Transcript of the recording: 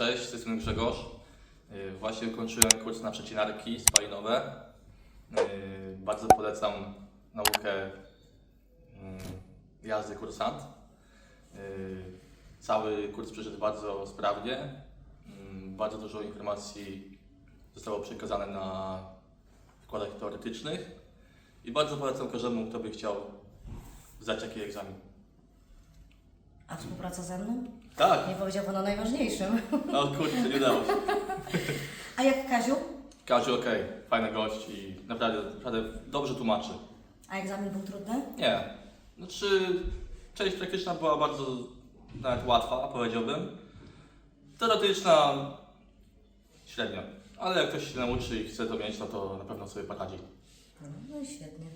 Cześć, jestem Grzegorz. Yy, Właśnie ukończyłem kurs na przecinarki spalinowe. Yy, Bardzo polecam naukę yy, jazdy kursant. Yy, Cały kurs przeszedł bardzo sprawnie. Yy, Bardzo dużo informacji zostało przekazane na wykładach teoretycznych i bardzo polecam każdemu, kto by chciał zdać taki egzamin. Współpraca ze mną? Tak, Nie powiedział Pan o najważniejszym. no kurczę, nie dało się. A jak Kaziu? Kaziu okej, fajny gość i naprawdę, naprawdę dobrze tłumaczy. A egzamin był trudny? Nie, znaczy część praktyczna była bardzo nawet łatwa, powiedziałbym. Teoretyczna średnio, ale jak ktoś się nauczy i chce to mieć, no to na pewno sobie poradzi. No i świetnie.